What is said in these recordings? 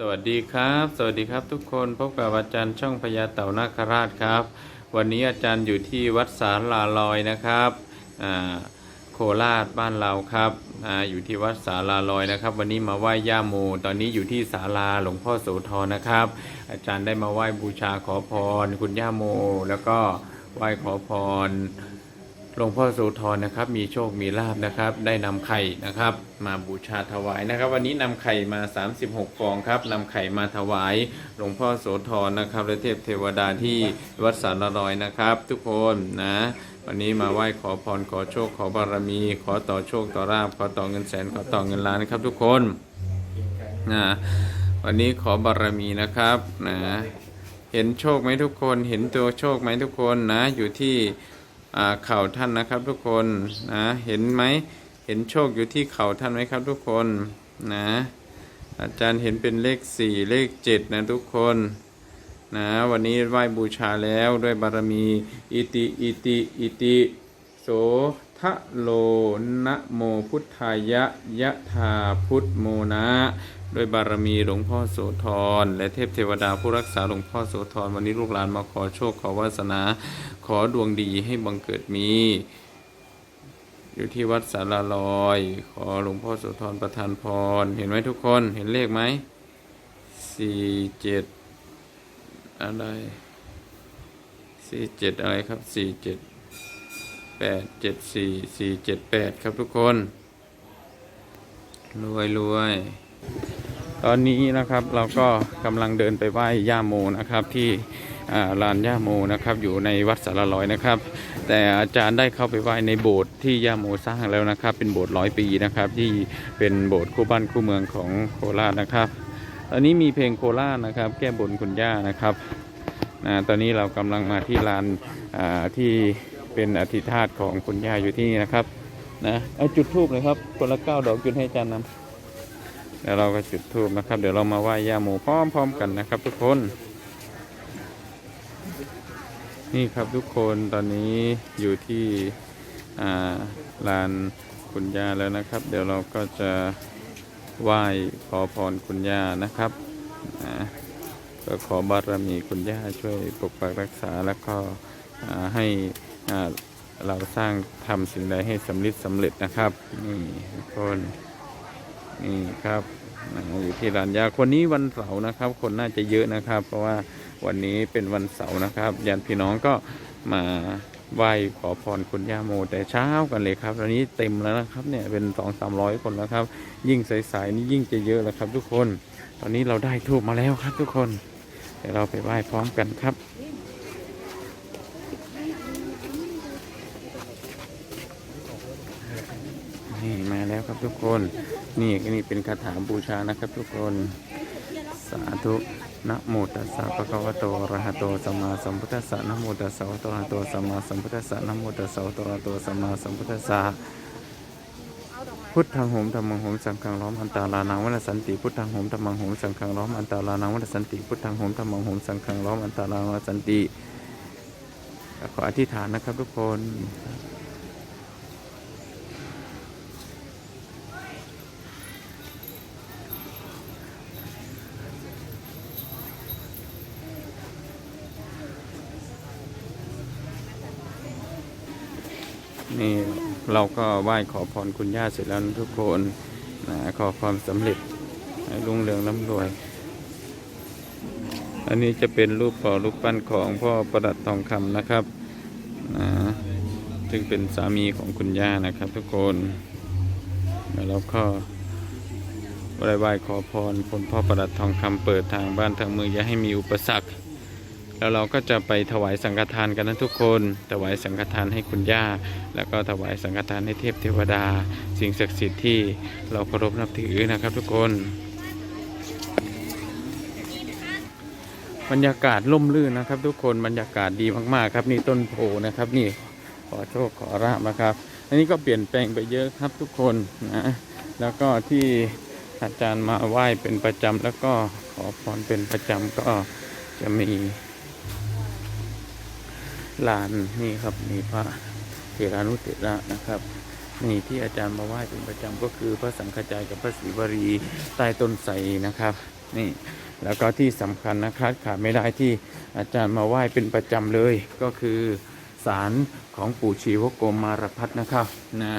สวัสดีครับ สวัสดีครับทุกคนพบกับอาจารย์ช่องพญาเต่านาคราชครับ วันนี้อาจารย์อยู่ที่วัดสาลาลอยนะครับโคราชบ้านเราครับออยู่ที่วัดสาลาลอยนะครับ วันนี้มาไหว้ย่าโมตอนนี้อยู่ที่ศาลาหลวงพ่อโสธรนะครับ อาจารย์ได้มาไหว้บูชาขอพร คุณย่าโม แล้วก็ไหว้ขอพร หลวงพ่อโสธรนะครับ มีโชคมีลาบนะครับ ได้นำไข่นะครับ มาบูชาถวายนะครับ วันนี้นำไข่มา 36 ฟองครับนำไข่มาถวาย หลวงพ่อโสธรนะครับและเทพเทวดาที่วัดสารลอยนะครับ ทุกคนนะวันนี้มาไหว้ขอพรขอโชคขอบารมี ขอต่อโชคต่อลาบขอต่อเงินแสนขอต่อเงินล้านนะครับ ทุกคนนะวันนี้ขอบารมีนะครับนะเห็นโชคไหมทุกคน เห็นตัวโชคไหมทุกคนนะอยู่ที่ เข่าท่านนะครับทุกคนนะเห็นไหมเห็นโชคอยู่ที่เข่าท่านไหมครับทุกคนนะอาจารย์เห็นเป็นเลขสี่เลขเจ็ดนะทุกคนนะวันนี้ไหว้บูชาแล้วด้วยบารมี อิติ อิติ อิติ โส ทะโลนะโมพุทธายะยะธาพุทธโมนะโดยบารมีหลวงพ่อโสธร และเทพเทวดาผู้รักษาหลวงพ่อโสธรวันนี้ลูกหลานมาขอโชคขอวาสนา ขอดวงดีให้บังเกิดมี อยู่ที่วัดสาราลอย ขอหลวงพ่อโสธรประทานพร เห็นไหมทุกคนเห็นเลขไหมสี่เจ็ดอะไรสี่เจ็ดอะไรครับสี่เจ็ด แปดเจ็ดสี่สี่เจ็ดแปดครับทุกคน รวยรวยตอนนี้นะครับเราก็กำลังเดินไปไหว้ย่าโมนะครับที่ลานย่าโมนะครับอยู่ในวัดสารลอยนะครับ แต่อาจารย์ได้เข้าไปไหว้ในโบสถ์ที่ย่าโมสร้างแล้วนะครับ เป็นโบสถ์ร้อยปีนะครับที่เป็นโบสถ์คู่บ้านคู่เมืองของโคราชนะครับตอนนี้มีเพลงโคราชนะครับ แก้บนคุณย่านะครับนะตอนนี้เรากำลังมาที่ลานที่ เป็นอธิธาตของคุณย่าอยู่ที่นี่นะครับนะเอาจุดทูบเลยครับคนละเก้าดอกจุดให้อาจารย์นำเดี๋ยวเราก็จุดธูปนะครับ เดี๋ยวเรามาไหว้ย่าโมพร้อมๆกันนะครับ ทุกคน นี่ครับทุกคนตอนนี้อยู่ที่ลานคุณย่าแล้วนะครับ เดี๋ยวเราก็จะไหว้ขอพรคุณย่านะครับก็ขอบารมีคุณย่าช่วยปกปักรักษาแล้วก็ให้ เราสร้างทำสิ่งใดให้สำเร็จสำเร็จนะครับ นี่ทุกคนนี่ครับอ่าอยู่ที่ร้านยาคนนี้วันเสาร์นะครับ คนน่าจะเยอะนะครับ เพราะว่าวันนี้เป็นวันเสาร์นะครับญาติพี่น้องก็มาไหว้ขอพรคุณย่าโม แต่เช้ากันเลยครับตอนนี้เต็มแล้วนะครับเนี่ยเป็นสองสามร้อยคนแล้วครับ ยิ่งสายๆนี่ยิ่งจะเยอะแล้วครับ ทุกคน ตอนนี้เราได้ทูบมาแล้วครับ ทุกคนเดี๋ยวเราไปไหว้พร้อมกันครับ นี่ มาแล้วครับทุกคนนี่นี่เป็นคาถาบูชานะครับทุกคนสาธุนะโมตัสสะภะคะวะโตอะระหะโตสัมมาสัมพุทธัสสะนะโมตัสสะภะคะวะโตอะระหะโตสัมมาสัมพุทธัสสะนะโมตัสสะภะคะวะโตอะระหะโตสัมมาสัมพุทธัสสะพุทธังโหมธรรมังโหมสังฆังล้อมอันตาลานังวัฏสันติพุทธังโหมธรรมังโหมสังฆังล้อมอันตาลานังวัฏสันติพุทธังโหมธรรมังโหมสังฆังล้อมอันตาลานังวัฏสันติขออธิษฐานนะครับทุกคน นี่เราก็ไหว้ขอพรคุณย่าเสร็จแล้วทุกคนนะขอความสำเร็จให้รุ่งเรืองร่ำรวย อันนี้จะเป็นรูปต่อรูปปั้นของพ่อประดับทองคำนะครับนะซึ่งเป็นสามีของคุณย่านะครับทุกคนแล้วเราก็ไหว้ไหว้ขอพรคุณพ่อประดับทองคำเปิดทางบ้านทางเมืองอย่าให้มีอุปสรรค แล้วเราก็จะไปถวายสังฆทานกันนะทุกคน ถวายสังฆทานให้คุณย่า แล้วก็ถวายสังฆทานให้เทพเทวดา สิ่งศักดิ์สิทธิ์ที่เราเคารพนับถือนะครับทุกคน บรรยากาศร่มรื่นนะครับ ทุกคนบรรยากาศดีมากๆครับนี่ต้นโพนะครับนี่ขอโชคขอราบนะครับ อันนี้ก็เปลี่ยนแปลงไปเยอะครับทุกคนนะแล้วก็ที่อาจารย์มาไหว้เป็นประจำแล้วก็ขอพรเป็นประจำก็จะมี ลานนี่ครับมีพระเถรานุเถระนะครับนี่ที่อาจารย์มาไหว้เป็นประจำก็คือพระสังฆจายกับพระศรีวรีใต้ต้นไทรนะครับ นี่แล้วก็ที่สำคัญนะครับขาดไม่ได้ที่อาจารย์มาไหว้เป็นประจำเลย ก็คือศาลของปู่ชีวโกมารพัฒน์นะครับนะ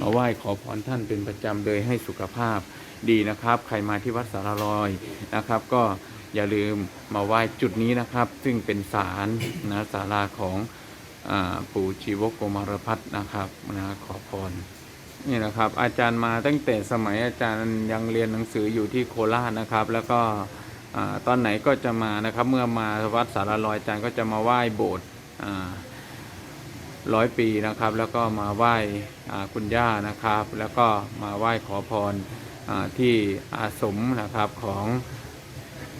มาไหว้ขอพรท่านเป็นประจำเลยให้สุขภาพดีนะครับ ใครมาที่วัดสารลอยนะครับ ก็ อย่าลืมมาไหว้จุดนี้นะครับ ซึ่งเป็นศาลนะศาลาของอปู่ชีวโกมารพัฒน์นะครับนะขอพรนี่นะครับ อาจารย์มาตั้งแต่สมัยอาจารย์ยังเรียนหนังสืออยู่ที่โคราชนะครับ แล้วก็อตอนไหนก็จะมานะครับ เมื่อมาวัดสารลอยอาจารย์ก็จะมาไหว้โบสถ์ร้อยปีนะครับ แล้วก็มาไหว้คุณย่านะครับ แล้วก็มาไหว้ขอพรอที่อาสมนะครับของ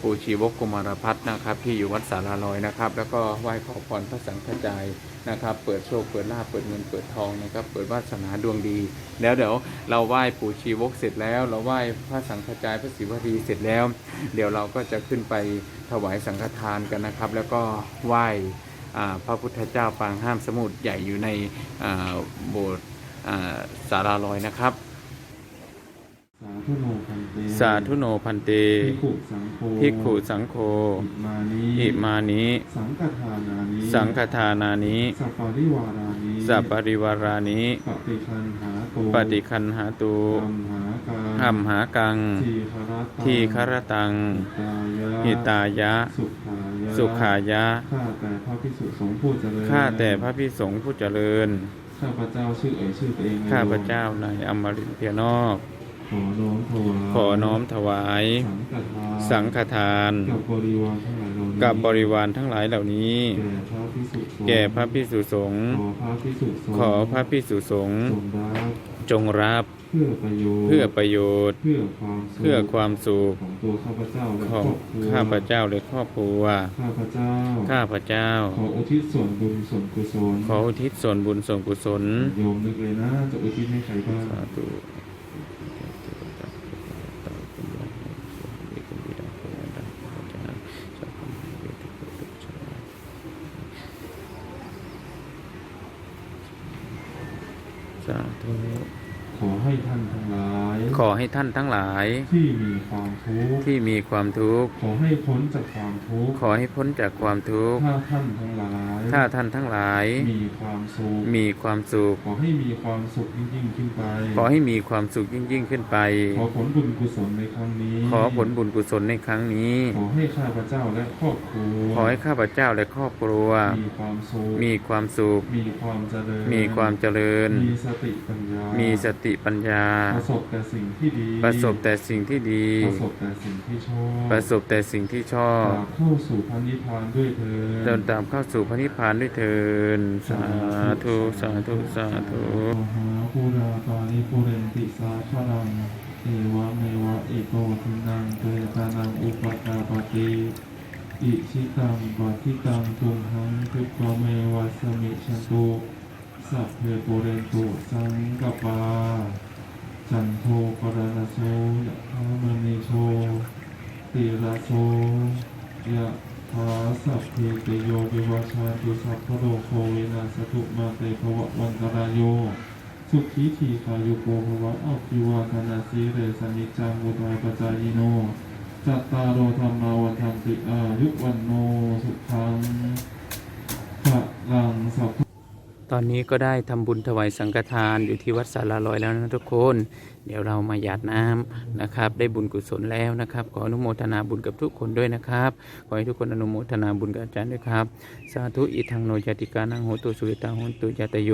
ปู่ชีวกกุมารพัฒน์นะครับ ที่อยู่วัดสารลอยนะครับ แล้วก็ไหว้ขอพรพระสังฆจายนะครับ เปิดโชคเปิดลาภเปิดเงินเปิดทองนะครับ เปิดวาสนาดวงดี แล้วเดี๋ยวเราไหว้ปู่ชีวกเสร็จแล้ว เราไหว้พระสังฆจายพระศิวลีเสร็จแล้ว เดี๋ยวเราก็จะขึ้นไปถวายสังฆทานกันนะครับ แล้วก็ไหว้พระพุทธเจ้าปางห้ามสมุทรใหญ่อยู่ในโบสถ์สาราลอยนะครับ ธุโนพันเตสาธุโนพันเตภิกขุสังโฆภิกขุสังโฆอิมานิอิมานิสังฆทานานิสังฆทานานิสัปปาริวารานิสัปปริวารานิปฏิคันหาโตปฏิคันหาตูธรรมหากังหัมหากังทีคารตังทีคารตังหิตายะหิตายะสุขายะสุขายะข้าแต่พระพิสุสงฆ์ผู้เจริญข้าแต่พระพิสงฆ์ผู้เจริญ ข้าพระเจ้าชื่อเอ่ยชื่อตัวเองในข้าพระเจ้าในายอมรินทร์เพียนอก ขอน้อมถวายขอน้อมถวาย สังฆทานสังฆทานกับบริวารทั้งหลายเหล่านี้กับบริวารทั้งหลายเหล่านี้ แก่พระพิสุสงฆ์แก่พระพิสุสงฆ์ขอพระพิสุสงฆ์ขอพระพิสุสงฆ์ทรงรับจงรับเพื่อประโยชน์ เพื่อประโยชน์ เพื่อความสุขเพื่อความสุขของตัวข้าพเจ้าและขครอองบครัวข้าพเจ้าและครอบครัว ข้าพเจ้า ข้าพเจ้า ขออุทิศส่วนบุญส่วนกุศล ขออุทิศส่วนบุญส่วนกุศล โยมนึกเลยนะ จะอุทิศให้ใครบ้าง สาธุสาธุข อให้ท่านทั้งหลาย ขอให้ท่านทั้งหลาย ที่มีความทุกข์ที่มีความทุกข์ขอให้พ้นจากความทุกข์ขอให้พ้นจากความทุกข์ถ้าท่านทั้งหลาย ถ้าท่านทั้งหลาย มีความสุขมีความสุขขอให้มีความสุขยิ่งยิ่งขึ้นไป ขอให้มีความสุขยิ่งยิ่งขึ้นไป ขอผลบุญกุศลในครั้งนี้ ขอผลบุญกุศลในครั้งนี้ ขอให้ข้าพเจ้าและครอบครัว ขอให้ข้าพเจ้าและครอบครัว มีความสุขมีความสุขมีความเจริญมีความเจริญ มีสติปัญญามีสติปัญญา ประสบแต่สิ่งที่ดี ประสบแต่สิ่งที่ดี ประสบแต่สิ่งที่ชอบ ประสบแต่สิ่งที่ชอบกราบเข้าสู่พระนิพพานด้วยเถิดเดินตามเข้าสู่พระนิพพานด้วยเถินสาธุสาธุสาธุมหาภูราปาริปุเรนติสาคลังเอวะเมวะอิโตทินังเตตานังอุปกาปติอิชิตังปฏิตังตุมหังคิปะเมวะสมิชตุ สัพเพปุเรนตุสังกปา จันโทปรณโสยะธามณิโชติระโสยะถาสัพเพเตโยวิวัชาตุสัพพะโลโควินาสตุมาเตภวะวันตรายโย สุขีทีขายุโกภวะอัพิวาธนาสีเรสนิจจังวุตายปจายโนจัตตารโอธรรมาวันทันติอายุวันโนสุขังพระลังสัพ ตอนนี้ก็ได้ทำบุญถวายสังฆทานอยู่ที่วัดสาราลอยแล้วนะทุกคน เดี๋ยวเรามาหยาดน้ำนะครับ ได้บุญกุศลแล้วนะครับ ขออนุโมทนาบุญกับทุกคนด้วยนะครับ ขอให้ทุกคนอนุโมทนาบุญกับอาจารย์ด้วยครับ สาธุอิทังโนยติกานังโหตุสุวิตังโหตุยาตโย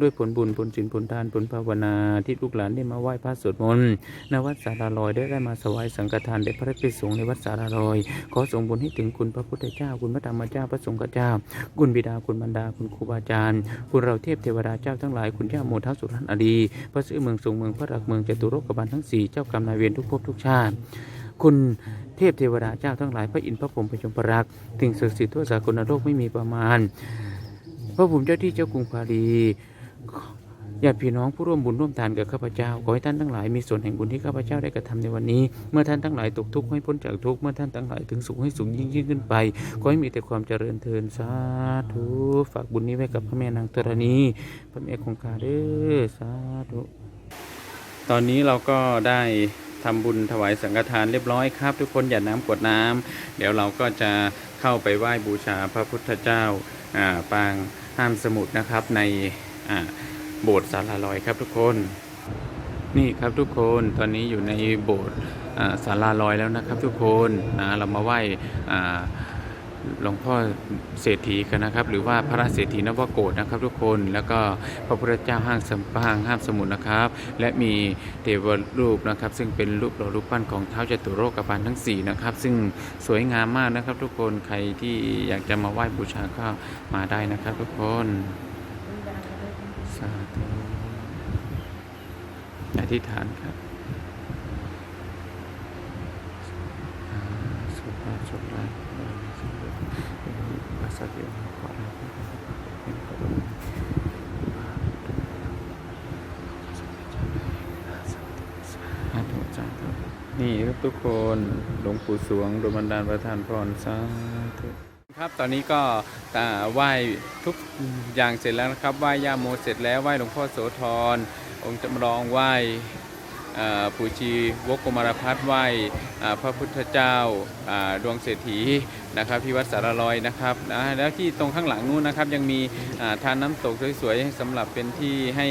ด้วยผลบุญผลสินผลทานผลภาวนาที่ลูกหลานได้มาไหว้พระสวดมนต์ณวัดสาราลอยได้ได้มาถวายสังฆทานแด่พระภิกษุสงฆ์ในวัดสาราลอย ขอส่งบุญให้ถึงคุณพระพุทธเจ้า คุณพระธรรมเจ้าพระสงฆ์เจ้า คุณบิดาคุณบรรดาคุณครูบาอาจารย์ คุณเราเทพเทวดาเจ้าทั้งหลายคุณย่าโมทัสุรันอดีพระซื้อเมืองทรงเมืองพระรักเมืองจตุรกบาลทั้งสี่เจ้ากรรมนายเวรทุกภพทุกชาติ คุณเทพเทวดาเจ้าทั้งหลายพระอินทร์พระพรหมพระชมพรักษ์สิ่งศักดิ์สิทธิ์ทั่วสากลโลกไม่มีประมาณ พระภูมิเจ้าที่เจ้ากรุงพาลีญาติพี่น้องผู้ร่วมบุญร่วมทานกับข้าพเจ้าขอให้ท่านทั้งหลายมีส่วนแห่งบุญที่ข้าพเจ้าได้กระทำในวันนี้ เมื่อท่านทั้งหลายตกทุกข์ให้พ้นจากทุกข์เมื่อท่านทั้งหลายถึงสุขให้สูงยิ่งยิ่งขึ้นไปขอให้มีแต่ความเจริญเทินสาธุฝากบุญนี้ไว้กับพระแม่นางธรณีพระแม่คงคาเด้อสาธุ ตอนนี้เราก็ได้ทำบุญถวายสังฆทานเรียบร้อยครับ ทุกคนอย่าน้ำกดน้ำเดี๋ยวเราก็จะเข้าไปไหว้บูชาพระพุทธเจ้าปางห้ามสมุทรนะครับในโบสถ์สาราลอยครับทุกคน นี่ครับทุกคนตอนนี้อยู่ในโบสถ์อ่าศาลอยแล้วนะครับ ทุกคนนะเรามาไหว้ หลวงพ่อเศรษฐีกันนะครับ หรือว่าพระเศรษฐีนวโกฏนะครับ ทุกคนแล้วก็พระพุทธเจ้าห้างสมห้างห้ามสมุทรนะครับ และมีเทวรูปนะครับ ซึ่งเป็นรูปหล่อรูปปั้นของเท้าจตุโลกบาลทั้ง4นะครับซึ่งสวยงามมากนะครับ ทุกคนใครที่อยากจะมาไหว้บูชาก็มาได้นะครับ ทุกคนสาธุอธิษฐานครับอ่าสุภาพสุภาพภาษาเดียวขอรับเป็นขอบคุณสาธุสาธุีครับทุกคนหลวงปู่สวงดยบันดาลประทานพรสาธุครับตอนนี้ก็ไหว้ทุกอย่างเสร็จแล้วนะครับไหว้ย่าโมเสร็จแล้วไหว้หลวงพ่อโสธรองค์จำลองไหว้ปู่ชีวกกมารพัฒไหว้พระพุทธเจ้าดวงเศรษฐีนะครับที่วัดสารลอยนะครับนะแล้วที่ตรงข้างหลังนู้นนะครับยังมีทานน้ำตกสวยๆสำหรับเป็นที่ให้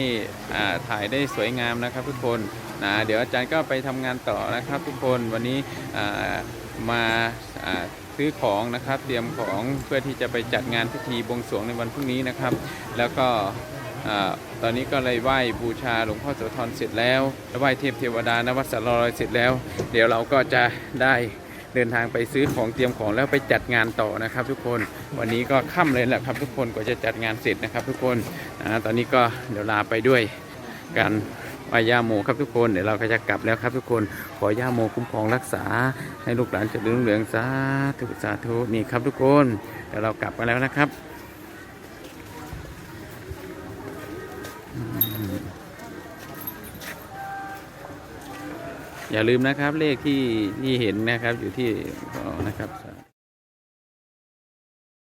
ถ่ายได้สวยงามนะครับทุกคน นะเดี๋ยวอาจารย์ก็ไปทำงานต่อนะครับทุกคนวันนี้มาซื้อของนะครับเตรียมของเพื่อที่จะไปจัดงานพิธีบวงสรวงในวันพรุ่งนี้นะครับ แล้วก็ตอนนี้ก็เลยไหว้บูชาหลวงพ่อโสธรเสร็จแล้วแล้วไหว้เทพเทวดานวัดสารลอยเสร็จแล้ว เดี๋ยวเราก็จะได้เดินทางไปซื้อของเตรียมของแล้วไปจัดงานต่อนะครับ ทุกคนวันนี้ก็ค่ำเลยแหละครับ ทุกคนกว่าจะจัดงานเสร็จนะครับ ทุกคนอ่าตอนนี้ก็เดี๋ยวลาไปด้วยการ ไหว้ย่าโมครับทุกคน เดี๋ยวเราก็จะกลับแล้วครับทุกคน ขอย่าโมคุ้มครองรักษา ให้ลูกหลานเจริญรุ่งเรืองสาธุสาธุนี่ครับทุกคน เดี๋ยวเรากลับกันแล้วนะครับอย่าลืมนะครับเลขที่ที่เห็นนะครับอยู่ที่นะครับ